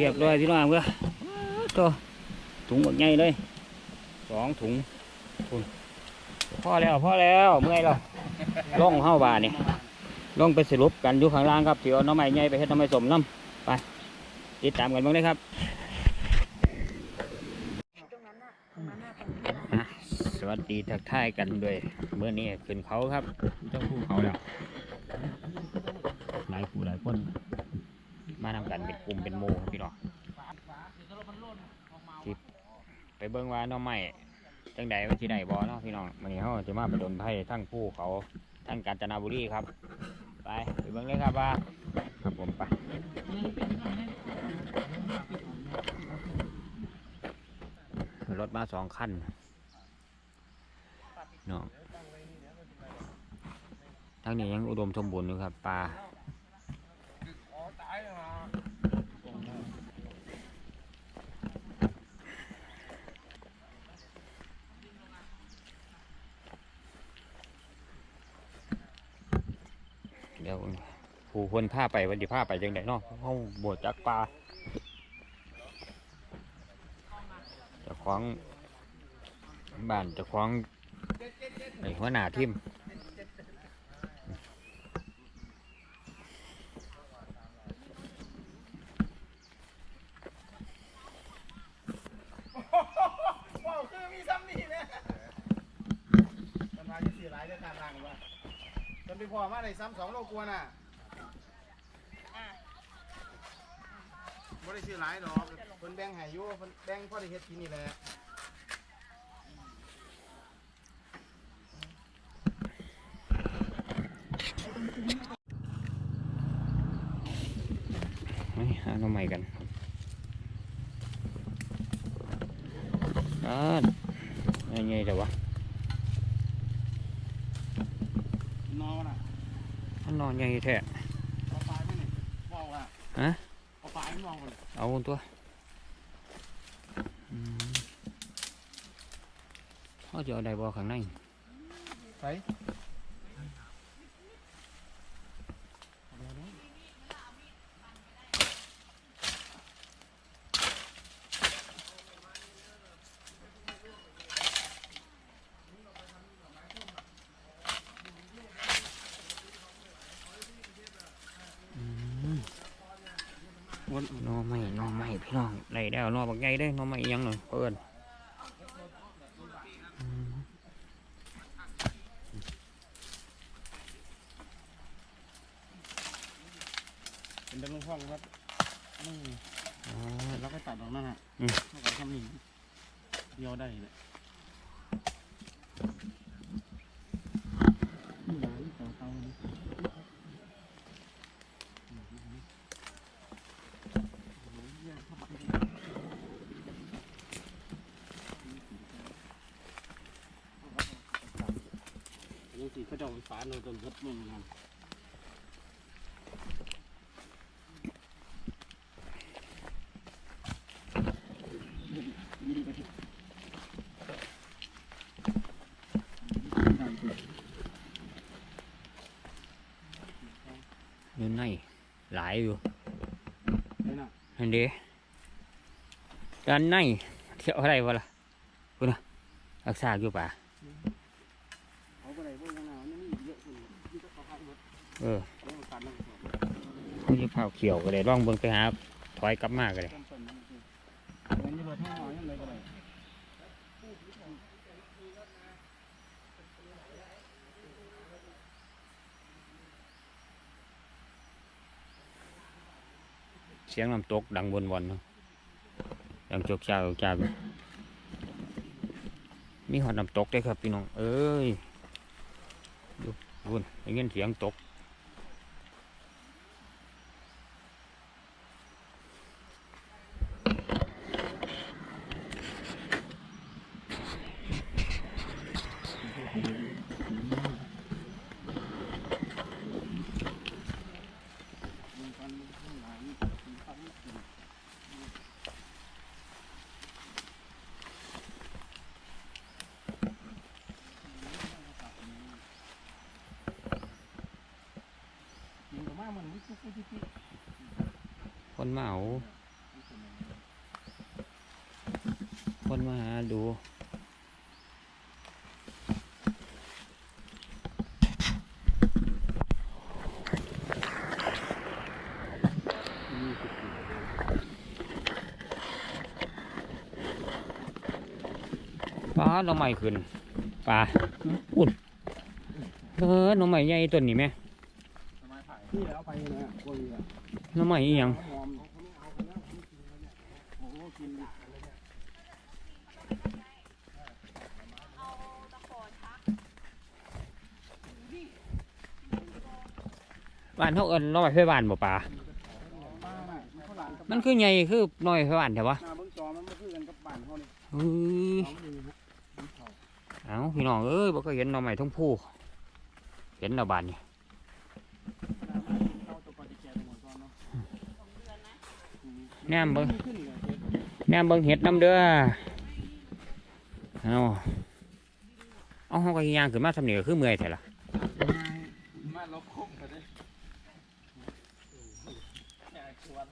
นี่ก็โคตรหาเสือเรียบร้อยพี่น้องเพื่อตัวถุงหมดใหญ่เลยสองถุงถุงพอแล้วพ่อแล้วเมื่อยแล้วล่องเข้าบาเนี่ยล่องไปสรุปกันอยู่ข้างล่างครับเดี๋ยวน้องใหม่ใหญ่ไปเฮ็ดน้องใหม่สมน้ำไปติดตามกันบ้างเลยครับสวัสดีทักทายกันด้วยเมื่อนี้ขึ้นเขาครับเจ้าภูเขาแล้วหลายผู้หลายคน มานำกันเป็นกลุ่มเป็นหมู่ครับพี่น้องที่ไปเบิ่งว่าน้องใหม่จังใดว่าที่ใดบ่เนาะพี่น้องวันนี้เขาจะมาไปโดนไพ่ทั้งผู้เขาทั้งกาญจนบุรีครับ ไปไปเบิ่งเลยครับว่าครับผมไปรถมาสองคันเนาะทั้งนี้ยังอุดมสมบูรณ์อยู่ครับปลา เดี๋ยวผู้คนพาไปวันที่พาไปจังไดเนาะเขาบวชจากป่าจะคล้องบ้านจะคล้องไอ้หัวหน้าทิม ว้าวคือมีซ้ำนี่เนี่ยมันมาจะสี่หลายจะขาดทางว่าจน ไปพอมาในซ้ำสองโลกลัวน่ะบ่ได้ซื้อหลายดอกเพิ่นแบ่งให้อยู่เพิ่นแบ่งพอได้เฮ็ดกินนี่แหละ เฮ้ยหาหน้ำใหม่กันอ่าไงๆแต่วะ นอนน่ะ มันนอนไงแท้เอาปลายไม่นี่มองอะฮะเอาปลายไม่มองเลยเอาตัวอืมเขาจะเอาได้บ่ข้างในไปวน หนอไม่หนอไม่พี่น้องได้ แล้วหนอบักใหญ่ได้นอไม่ยังหน่อยเพื่อนอืม เป็นเดินลงห้องครับนี่ อ๋อ แล้วก็ตัดออกนั่นน่ะ อืม แล้วก็ทำนี่เดียวได้เลยนี่หลานต่อเตานี่ ยัง สิเขาจะเอาไปฝาโนจนรถมึงงานยิ เออเรื่องการนั่เผาเขียวก็เลยร่องเบิ่งไปหาถอยกลับมาก็เลยเสียงน้ำตกดังวนวนๆเนาะดังจกจ้าจ้าอยู่มีหอดน้ำตกได้ครับพี่น้อง เอ้ยดูวนได้ยเสียงตก คนมาเอาคนมาหาดูปลาหน่อไม้ขึ้นปลาอุ่นเออหน่อไม้ใหญ่ตัวนี้ไหม นี่เอาไปนะพวกนี้อะหน่อไม้อีหยังบ้านเขาเอิ้นหน่อไม้ไฟบ้านบ่ปลาป้าน่ะมันข้าวหลามันคือใหญ่คือหน่อไม้ไฟบ้านแต่ว่าเบิ้งจอมันไม่คือกันกับบ้านเขานี่เฮ้ยเอาอยู่นะเอาพี่น้องเอ้ยบ่เคยเห็นหน่อไม้ทุ่งผู้เห็นแล้วบานนี่ตัวก่อนจะแกะไปหมดก่อนเนาะ แนมเบิ่งแนมเบิ่งเห็ดน้ำเด้อเอาเอาเฮาก็ย่างขึ้นมาสำเหนียก็คือเมื่อยแท้ล่ะมาลบคุ้มกันเลยแกะชวน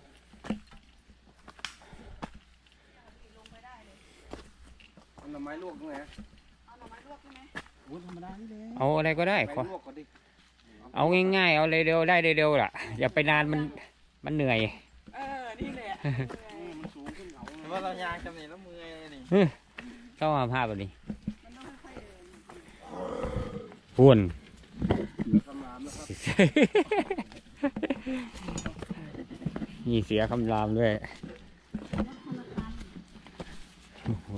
เอาหน่อไม้ลวกด้วยฮะเอาหน่อไม้ลวกใช่ไหมโอ้ธรรมดานี่เลยเอาอะไรก็ได้ขอลวกก่อนดิเอาง่ายๆ เอาเร็วๆ ได้เร็วๆล่ะ อย่าไปนานมันมันเหนื่อย เออ นี่แหละ ว่าเรายางจำเนี่ยแล้วมือนี่ต้องมาภาพแบบนี้หุ่นพุ่นเดี๋ยวคำรามนะครับมีเสียคำรามด้วย โอ้โห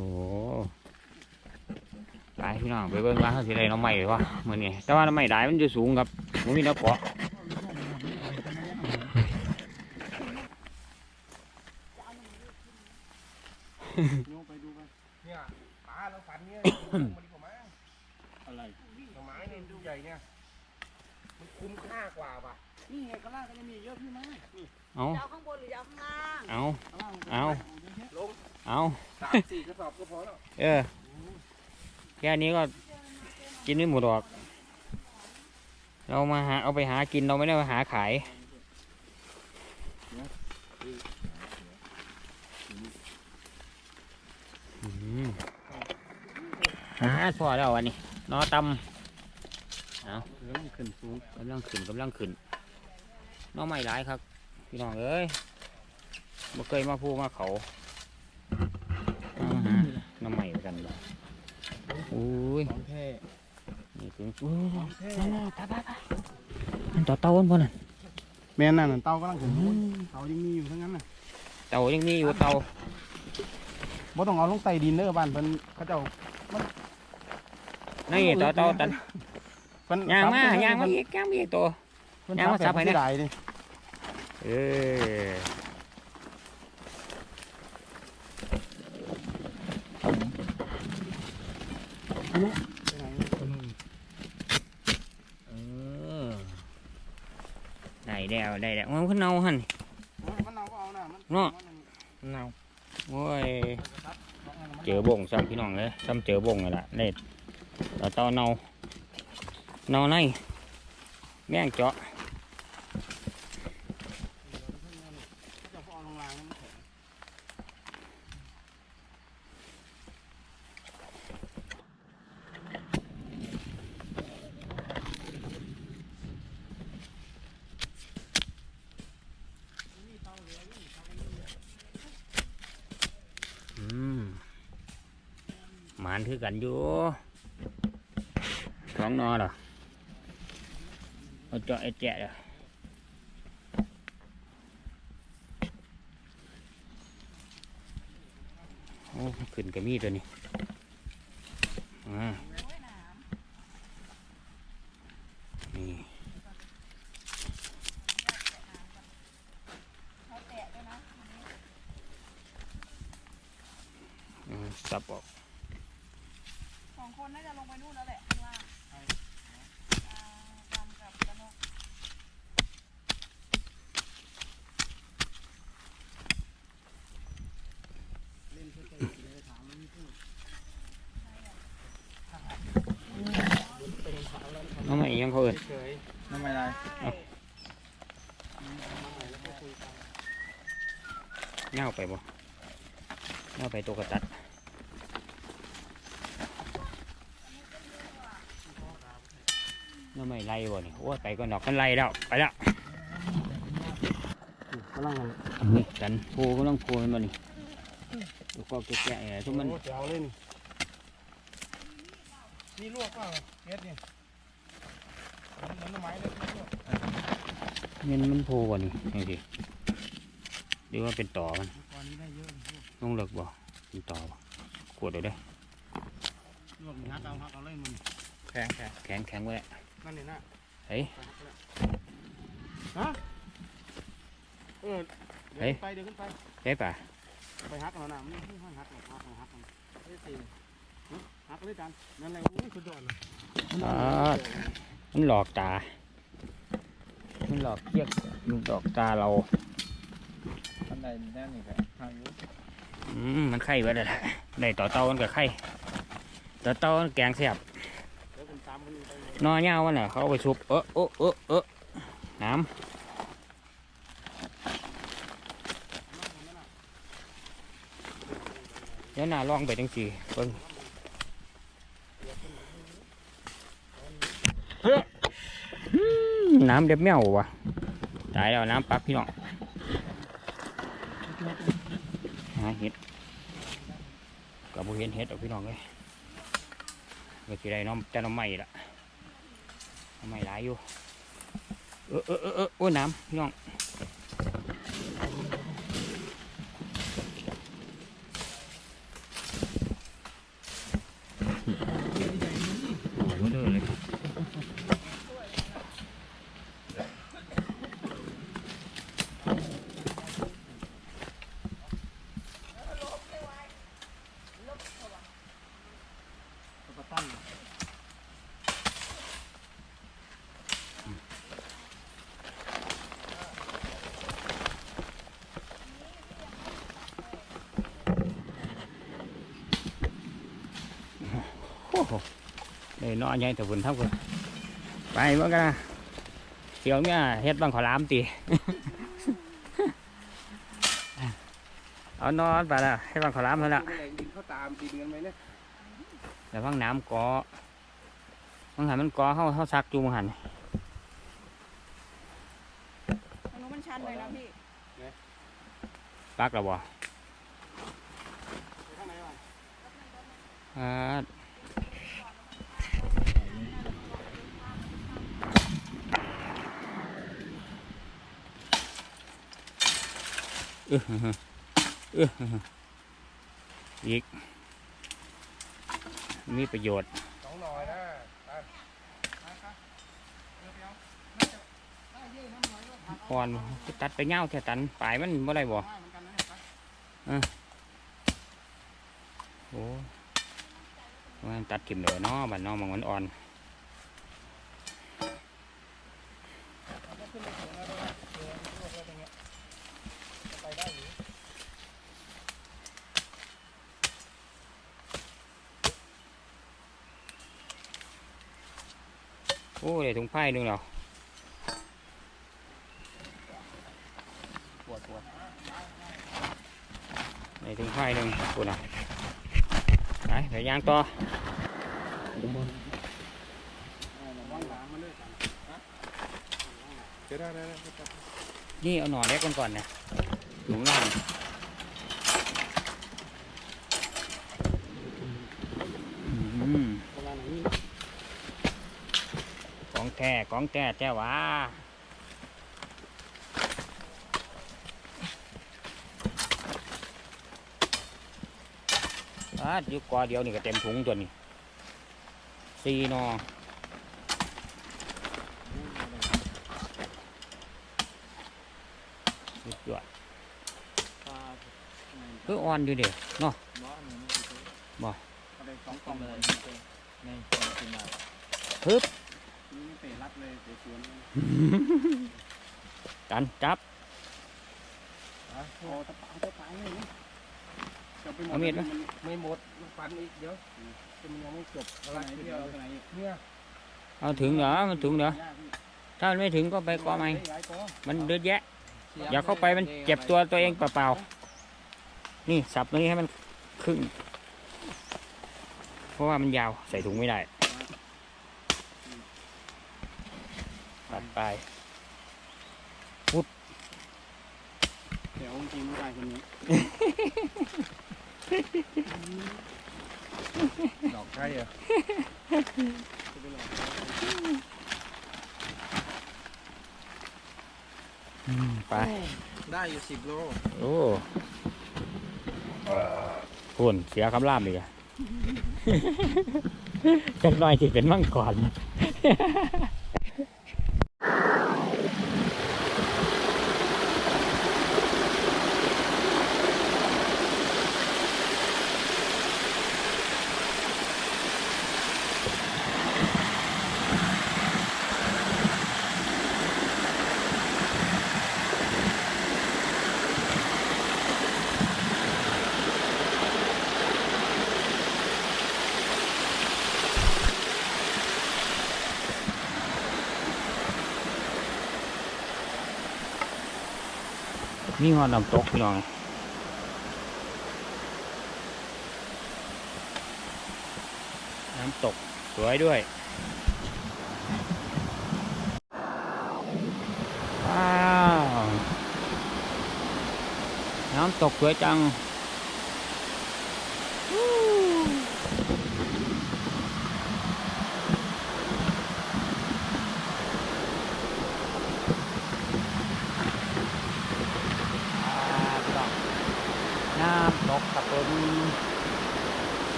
ไปพี่น้องไปเบิ่งว่าเขาสิได้น้องใหม่วะมือนี้แต่ว่าน้องใหม่ได้มันอยู่สูงครับมันมีน้ำเกาะ โยกไปดูไปเนี่ยปลาเราฝันเนี่ยมันดีกว่ามั้งอะไรหน่อไม้เนี่ยดูใหญ่เนี่ยมันคุ้มค่ากว่าป่ะนี่ไงข้างล่างก็จะมีเยอะพี่มั้งนี่เอาจะเอาข้างบนหรือจะเอาข้างล่างเอาข้างล่างมันก็เอาลงเอาสามสี่กระสอบก็พอแล้วเออแค่นี้ก็กินไม่หมดหรอก เรามาหาเอาไปหากินเราไม่ได้มาหาขาย อืมหาพอแล้ววันนี้นอตำเอาเรื่องขึ้นสูงกำลังขึ้นกำลังขึ้นหน้องใหม่หลายครับ พี่น้องเอ้ยบ่เคยมาพูมาเขาเอามาหาหน้องใหม่กันบ่อุ้ยของแท้นี่ถึงโอ้ยของแท้นั่นน่ะตาตาตามันต่อเต่าบ่นั่นแม่นน่ะเตากำลังขึ้นสูงเตายังมีอยู่ทั้งนั้นน่ะเต่ายังมีอยู่เต่า บ่ต้องเอาลงใต้ดินเด้อบ้านเพิ่นเขาเจ้านี่ต่อเต่าตันเพิ่นยางมาซับยางมาอีกยางมาอีกตัว เพิ่นยางมาซับให้ให้เนี่ยได้ดิเออเออได้แล้วได้แล้วมันขึ้นเน่าหัน มันเอาก็เอาน่ะมันเนาะ มันเน่า โอ้ย เจอบ่งซ้ำพี่น้องเลยซ้ำเจอบ่งเลยล่ะเน็ตต่อเต้าเนาเนาในแม่งเจาะ เจ้าพ่อเอาลงรางมันแข็ง อืมหมานคือ กันอยู่ท้องนอเหรอเอาเจาะไอ้แจะเหรอโอ้ขึ้นกระมีตัวนี้นี่สับออก น่าจะลงไปนู่นแล้วแหละข้างล่างอ่าดำกับกระนกเล่นเพื่อใจเลยถามมันพูดน้องใหม่ยังเขาเอินเฉยทำไมไรใช่เงาไปบ่เงาไปตัวกระตัดเงา ไม่ไล่บ่นี่โอ้ยไปก็นอกกันไล่แล้วไปแล้วกำลังนี่กันพูก็ต้องพูมันมานี่ตัวก็แก่ๆทุกมันโอ้เจ๋วเลยนี่มีลวกเปล่าเฮ็ดนี่เหมือนหน่อไม้เลยลวกเงินมันพูบ่นี่นี่สิหรือว่าเป็นต่อมันตอนนี้ได้เยอะเลยลวกต้องเลิกบ่เป็นต่อบ่ขวดเดี๋ยวได้ลวกนี่ฮักเอาฮักเอาเลยมันแข็งแข็งแข็งแข็งไว้แล้ว นั่นนี่นะเฮ้ยฮะเออเดี๋ยวขึ้นไปเดี๋ยวขึ้นไปได้ป่ะไปฮักเอาหน่ะมันไม่ให้ฮักหรอกฮักเอาฮักเอาที่สี่ฮักเลยจันนั่นแหละโอ้ยสุดยอดเลยอ่ามันหลอกตา มันหลอกเรียกมันหลอกตาเราอันใดแน่นี่ครับทางยุอืมมันไข่ไว้แล้วล่ะได้ต่อเต้ามันกับไข่ต่อเต้ามันแกงเสียบ เดี๋ยวผมตามค นอเลยเงามันน่ะเขาเอาไปชุบเออเออเออเออน้ำเดี๋ยวหน้าลองไปจังสีเบิ่งน้ำเด็บแมววะตายแล้วน้ำปักพี่น้องหาเห็ดกับบุเห็นเห็ดเอาพี่น้องเลยก็สิได้น้องแต่น้องใหม่ละ ไมหลายอยู่ เออเออเออเอโอ้น้ำพี่น้อง โอ้โหเลยนอนใหญ่แต่บุญทั้งคนไปเมื่อกันนะเดี๋ยวเนี่ยเฮ็ดบังขอลามตีเอานอนไปละให้บังขอลามเท่านั้นละ ไม่ได้ยินเขาตามปีนกันไหมเนี่ย แต่พังน้ำกอมังหันมันกอเข้าเข้าซักจูมังหัน ตรงนู้นมันชันเลยนะพี่ ปักแล้วบ่ ไปข้างในวะ อ่า เออเอออีกมีประโยชน์สองหน่อยนตัดไปเอาน่าเยอะน้ำหน่อยก็ผักเอาก่อนตัดไปเงาแค่ตันปลายมันบ่ได้บ่ได้เมือนกันนะเนี่ยไปโอ้ว่าตัดกิ่มเหลือเนาะบัดเน้องมันมันอ่อน เอาขึ้นไปสูงแล้วด้วยเออลวกแล้วตรงเนี้ยไปได้หรือ โอ้ ได้ถุงไผ่หนึงแล้วปวดปวดได้ถุงไผ่หนึงกูน่ะไปไปย่างต่อว่างหลังมาเลยกันฮะเดี๋ยวได้ได้ได้ได้นี่เอาหน่อเล็กก่อนก่อนนะถุงล่างอืม ประมาณนี้ ของ แท้ของแท้แท้หวะอาดอยู่กอเดียวนี่ก็เต็มถุงตัวนี้สี่หนอสุดยอดปลาคืออ่อนอยู่เด็เนาะบ้านนี่บ่ รัดเลยเตะสวนเลยกันจับ โอ้ตะปาตะปาเลยนะจะไปหมดเอามีดไหม ไม่หมดมันฟันอีกเดี๋ยวจะมันยังไม่จบอะไรที่เอาไหนเนี่ยเอาถึงเหรอมันถึงเหรอยากพี่ถ้ามันไม่ถึงก็ไปกอใหม่หลายกอมันเยอะแยะ อย่าเข้าไปมันเจ็บตัวตัวเองเปล่าเนี่สับตรงนี้ให้มันครึ่ง เพราะว่ามันยาวใส่ถุงไม่ได้ ตัดไปเดี๋ยวจริงๆผู้ชายคนนี้ ดอกไข่อะจะไปหลอกอืมไป ได้อยู่สิบโล โอ้คุณเสียคำล่ามอีกอะจักหน่อยที่เป็นมั่งก่อ มีหอน้ำตกพี่น้องน้ำตกสวยด้วยว้าวน้ำตกสวยจังวู้อ่าพี่น้องน้ำตกครับผม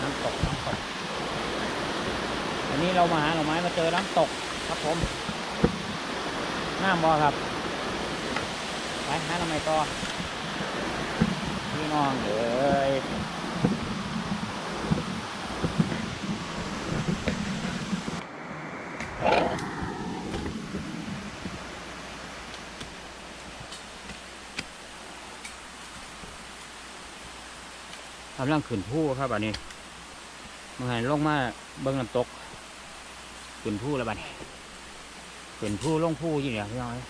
น้ำตก น้ำตก อันนี้เรามาหาหน่อไม้มา เจอน้ำตกครับผมน้ำบ่ครับไปหาหน่อไมต่อพี่น้องเอ้ยกำลังขึ้นผู้ครับอันนี้มื่อไหร่ลงมาเบิ้งน้ำตก ขึ้นผู้แล้วบัดนี้ขึ้นผู้ลงผู้อยู่เนี่ยพี่น้องเอ้ย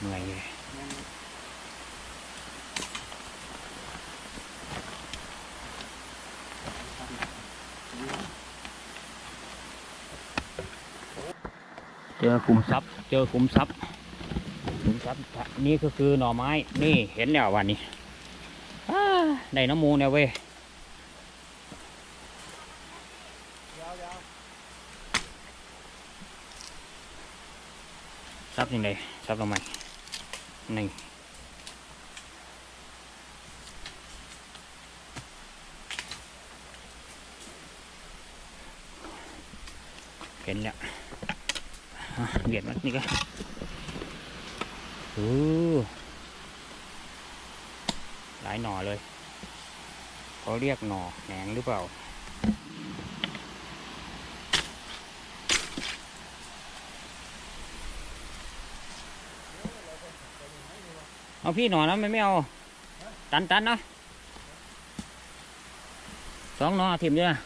เหนื่อยเลยเจอกลุ่มทรัพย์เจอกลุ่มทรัพย์กลุ่มทรัพย์นี่ก็คือหน่อไม้ นี่เห็นแล้ววันนี้อ้าได้น้ำมูเนี่ยเว้ย ซับยังไงซับลงมานี่เห็นแล้วเบียดมันนี่ก็โอ้หลายหน่อเลยเขาเรียกหน่อแหนงหรือเปล่า เอาพี่หน่อนะมันไม่เอา ตันตันเนาะสองหน่อทิมด้วยนะ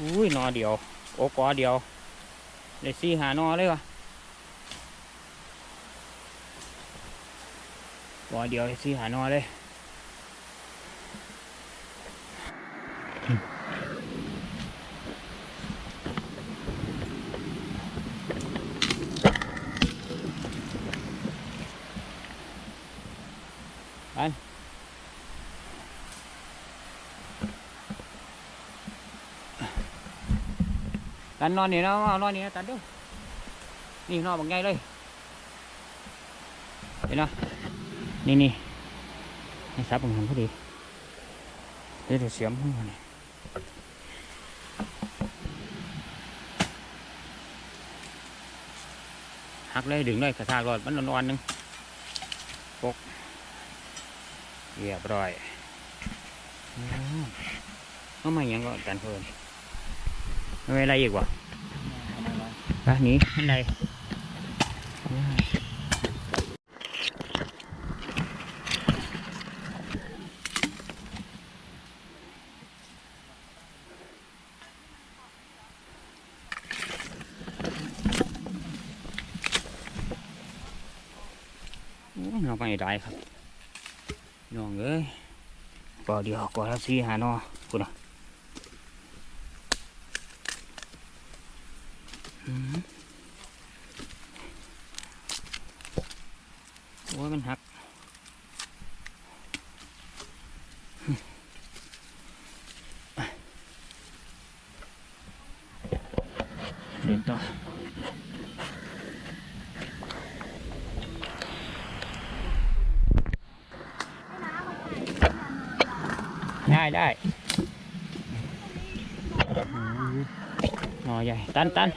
อุ้ยหน่ อเดียว โอ้กอเดียวเด้สี่หานอเลยวะกอเดียวเดซี่หานอเลย ตันนอนนี่เนาะเอานอนนี่นะตันเดูนี่นอนบักใหญ่เลยเห็นเนาะนี่นี่ให้ซับของมันพอดีเดี๋ยวเสียมขึ้นมาเนี่ยหักเลยดึงเลยกระชากรอดมันนอนๆนึงปกเรียบร้อยอืมเอามาอย่างก็กันเพิ่น ไม่เป็นไรอีกวะไปหนีอันใดโอ้ยเราไม่ได้ครับน้องเอ้ยก็เดียวก็และสี่หาหนอคุณอะอืมโอ้ยมันหักเดินต่อ ได้ได้หนอใหญ่ตันตัน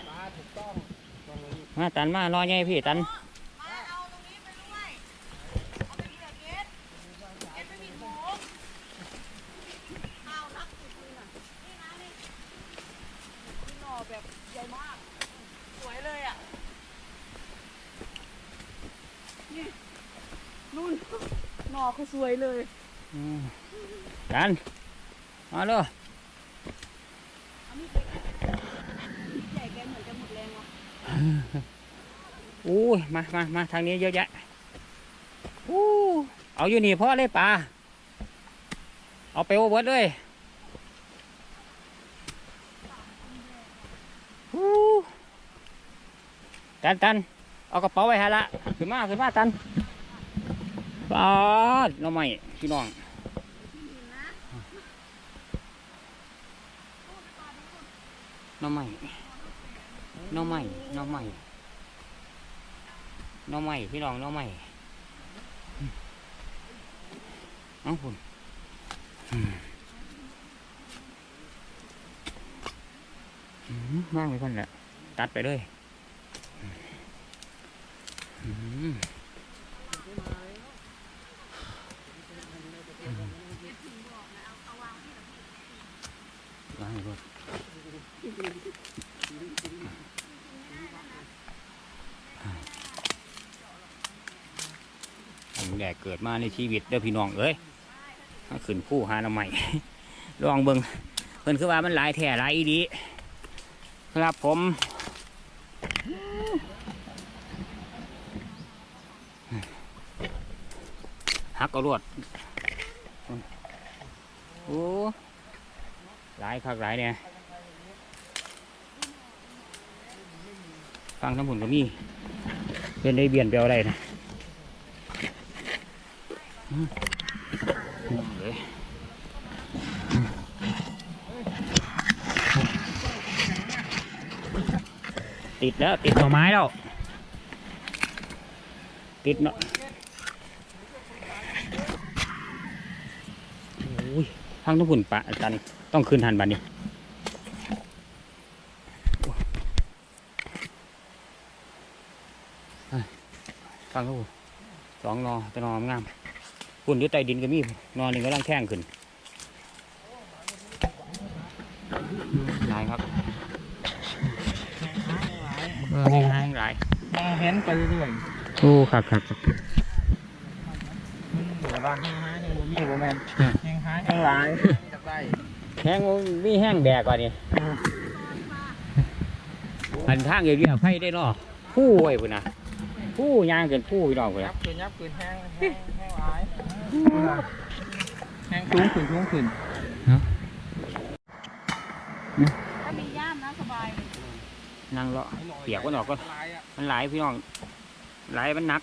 มาตันมาหนอใหญ่พี่ตันมาเอาตรงนี้ไปด้วยเอาไปเดี๋ยวเก็ตเก็ตไม่มีโค้งข้าวนักสุดเลยน่ะนี่นะนี่นี่หน่อแบบใหญ่มาก สวยเลยอะ นี่นู่นหน่อเขาสวยเลยอืมตัน มาเลยใหญ่แกเหมือนจะหมดแรงว่ะอู้ยมามามาทางนี้เยอะแยะอู้เอาอยู่นี่พ่อเลยปลาเอาไปโอเวิร์ดเลยอู้ตันตันเอากระเป๋าไว้ฮะละขึ้นมาขึ้นมาตันปาดเราไม่พี่น้อง น้องใหม่น้องใหม่น้องใหม่น้องใหม่พี่น้องน้องใหม่เอ้าคุณมางไปก่อนแหละตัดไปเลย อืมวางไปก่อน ผมแด กเกิดมาในชีวิตเด้อพี่น้องเอ้ยขึ้นผู้หาหน้ำใหม่ลองเบิงเพิ่นคือว่ามันหลายแท่หลายอีดีครับผมหักเอารวดโอ้หลายคักหลายเนี่ยฟังทั้งผลก็มีเป็นได้เบียนเปลวอะไรนะ เลยติดแล้ว ติดหน่อไม้แล้ว ติดเนาะโอ้ยทางต้องหุ่นปะอาจารย์ต้องคืนทันบันนี้ฟังเขาสองนอแตะนองาม ฝุ่นอยู่ใต้ดินก็มีนอนหนึ่งก็ลังแข้งขึ้นหลายครับเออแห้งหลายเห็นไปเรื่อยโอ้ครับครับครับๆแต่ว่าแห้งหายแห้งบ่มีบ่แม่นแห้งหายแห้งหลายจักได้แห้งบ่มีแห้งแดกก่อนนี่อันทางเรียบๆไฟได้เนาะผู้ไว้พุ่นนะผู้ย่างเกินผู้พี่น้องพุ่นยันะบขึ้นยับขึ้นแห้งแห้งแห้งหลาย แห้งสูงขึ้นสูงขึ้นถ้ามีย่ามนะสบายเลยนั่งเลาะเปียกมันออกก็หลายอะมันหลายพี่น้องหลายมันหนัก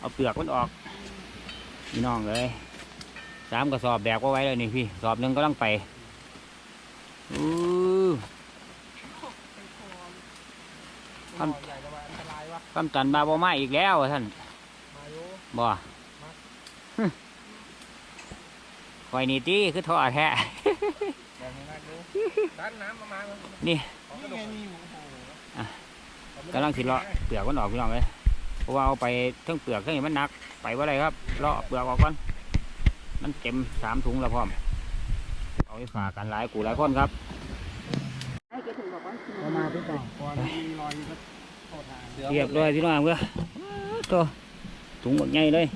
เอาเปลือกมันออก พี่น้องเลยสามกระสอบแบกเอาไว้เลยนี่พี่สอบหนึ่งก็ต้องไปอือมันใหญ่แต่ว่าอันตรายวะกำจันบาบอมาอีกแล้วท่านมาอยู่บ่ฮึ คอยนี่ตี้คือท่อแท้แบบนี้นะดูด้านน้ำประมาณนี่ของกระดกนี่กำลังสิเลาะเปลือกมันออกพี่น้องเลยเพราะว่าเอาไปทั้งเปลือกทั้งนี้มันหนัก ไปว่าอะไรครับเลาะเปลือกออกก่อนมันเต็มสามถุงแล้วพร้อม เอาไปฝากกันหลายกูหลายคนครับเอามาพี่ต่อก่อนมีรอยก็เรียบร้อยพี่น้องเพื่อตัวถุงหมดใหญ่เลย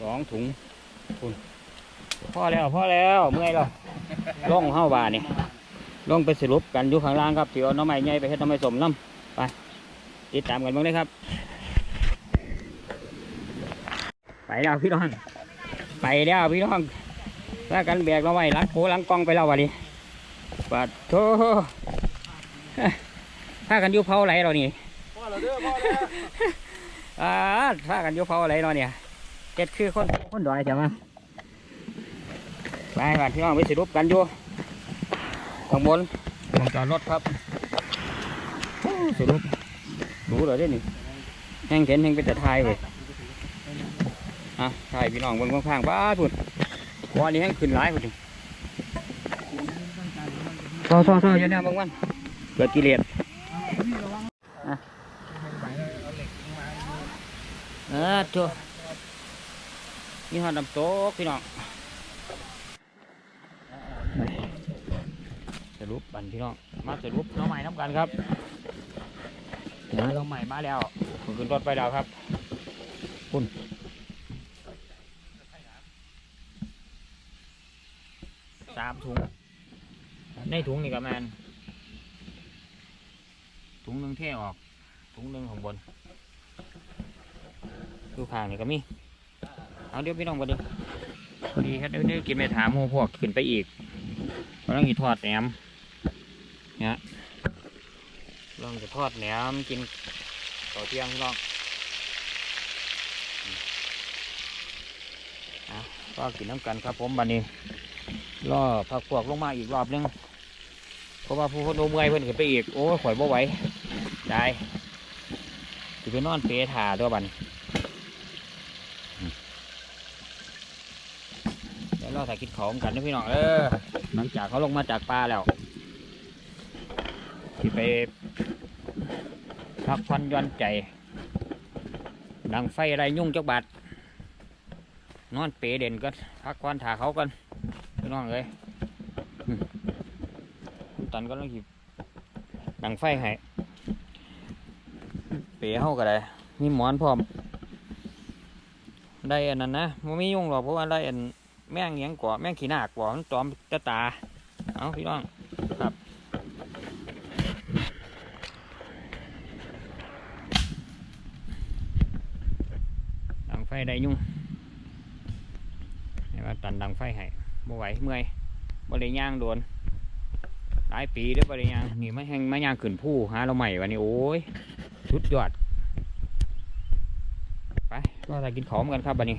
สองถุงคุณพอแล้วพอแล้วเมื่อยแล้วล่องเข้าบาทนี่ล่องไปสรุปกันอยู่ข้างล่างครับที่เอาหน้ำไม้ใหญ่ไปเฮ็ดหน้ำไม้สมน้ำไปติดตามกันบ้างเลยครับ ไปแล้วพี่น้องไปแล้วพี่น้องถ้ากันแบกเราไว้หลังโผหลังกล้องไปแล้ววะดิปัดโธถ้ากันอยู่เผาไหลเรานี่พ่อเราเด้อพ่อแล้วอ่าถ้ากันอยกเผาอะไรเนาะเนี่ย เจ็ดคือคนคนดอยใช่ไหมไปบ้านพี่น้องไปสรุปกันอยู่ข้างบนลงจอดรถครับโอ้สรุปรู้เลยได้นี่แห้งเห็นแห้งเป็นแต่ทายเว้ยอะทายพี่น้องบนข้างๆบ้าพุ่นวันนี้แห้งขึ้นหลายพุ่นซ่อซ่อซ่อๆๆอย่าแนวบางวันเกิดกิเลสเออทัว นี่หอดน้ำตกพี่น้องสรุปบันพี่น้อง มาสรุปน้องใหม่น้ำกันครับน้องใหม่มาแล้วขึ้นรถไปแล้วครับคุณสามถุง ในถุงนี่ก็แมนถุงหนึ่งเท่ออก ถุงหนึ่งของบนดูข้างนี่ก็มี เอาเดี๋ยวพี่น้องมาดูพอดีครับเดี๋ยวนี้กินไปถามหมูพวกขึ้นไปอีกเราต้องกินทอดแหนมเนี่ยลองจะทอดแหนมกินต่อเที่ยงพี่น้องอืมอะก็กินน้ำกันครับผมบันนี้รอพักพวกลงมาอีกรอบนึงเพราะว่าผู้คนโนเมื่อยเพิ่นขึ้นไปอีกโอ้ยข่อยบ่ไหวได้จะไปนอนเปรถาตัวบัดน เดี๋ยวเรา ถ่ายกินของกันนะพี่น้องเออหลังจากเขาลงมาจากป่าแล้วที่ไปพักพันย้อนใจ ดังไฟอะไรยุ่งจักบาดนอนเปเด่นก็พักควันถาเขากันพี่น้องเลยตันก็ต้องหยิบดังไฟให้เปรเฮาก็ได้มีหมอนพร้อมได้อันนั้นนะมันไม่ยุ่งหรอกเพราะว่าได้อัน แม่งเหียงกว่าแม่งขี้หน้ากว่ามันตอมตาตา เอาพี่น้องครับดังไฟได้ยุ่งให้ว่าตันดังไฟให้บ่ไหวเมื่อยบ่ได้ย่างโดนหลายปีด้อบ่ได้ย่างนี่ไม่แห้งไม่ย่างขึ้นผู้หาเราใหม่วันนี้โอ้ยสุดยอดไปก็จะกินของกันครับบัดนี้